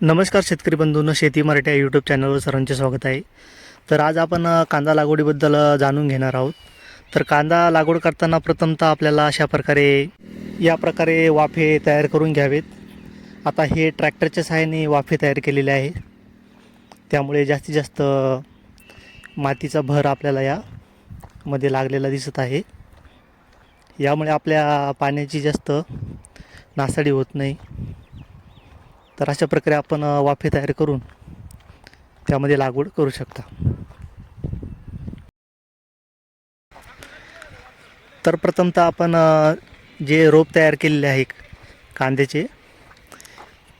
नमस्कार शेतकरी बंधूंनो शेती मराठी या यूट्यूब चॅनलवर सर्वांचे स्वागत आहे. तर आज आपण कांदा लागवडीबद्दल जाणून घेणार आहोत. तर कांदा लागवड करताना प्रथमतः आपल्याला अशा प्रकारे या प्रकारे वाफे तयार करून घ्यावेत. आता हे ट्रॅक्टरच्या सहाय्याने वाफे तयार केलेले आहे. त्यामुळे जास्तीत जास्त मातीचा भर आपल्याला या मध्ये लागलेला दिसत आहे. यामुळे आपल्या पाण्याची जास्त नासाडी होत नाही. तर अशा प्रकारे आपण वाफे तयार करून त्यामध्ये लागवड करू शकता. तर प्रथमतः आपण जे रोप तयार केलेले आहे कांद्याचे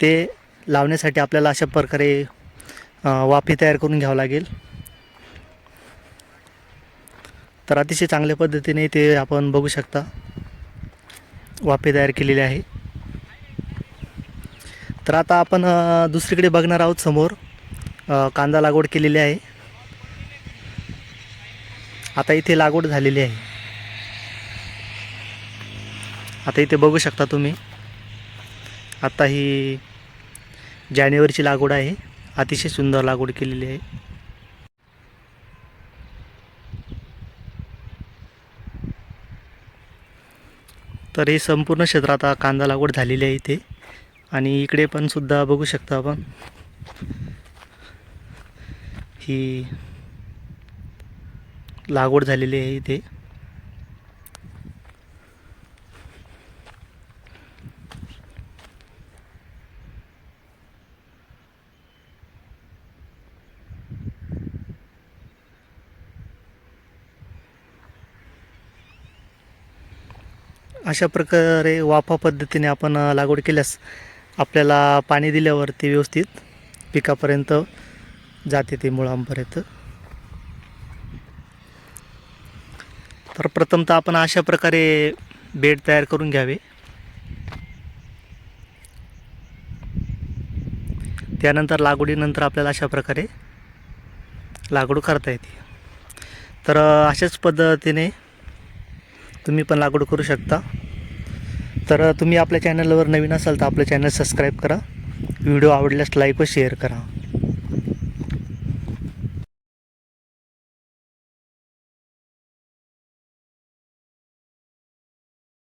ते लावण्यासाठी आपल्याला अशा प्रकारे वाफे तयार करून घ्यावं लागेल. तर अतिशय चांगल्या पद्धतीने ते आपण बघू शकता. वाफे तयार केलेले आहे. तर आता आपण दुसरीकडे बघणार आहोत समोर. कांदा लागवड केलेली आहे. आता इथे लागवड झालेली आहे. आता इथे बघू शकता तुम्ही. आता ही जानेवारीची लागवड आहे. अतिशय सुंदर लागवड केलेली आहे. तर हे संपूर्ण क्षेत्र आता कांदा लागवड झालेली आहे इथे. आणि इकडे पण सुद्धा बघू शकता आपण. ही लागवड झालेली आहे इथे. अशा प्रकारे वाफा पद्धतीने आपण लागवड केल्यास आपल्याला पाणी दिल्यावर ते व्यवस्थित पिकापर्यंत जाते ते मुळांपर्यंत. तर प्रथमतः आपण अशा प्रकारे बेड तयार करून घ्यावे. त्यानंतर लागवडीनंतर आपल्याला अशा प्रकारे लागवड करता येते. तर अशाच पद्धतीने तुम्ही पण लागवड करू शकता. तर तुम्ही आपल्या चॅनलवर नवीन असाल तर आपलं चॅनल सबस्क्राईब करा. व्हिडिओ आवडल्यास लाईक व शेअर करा.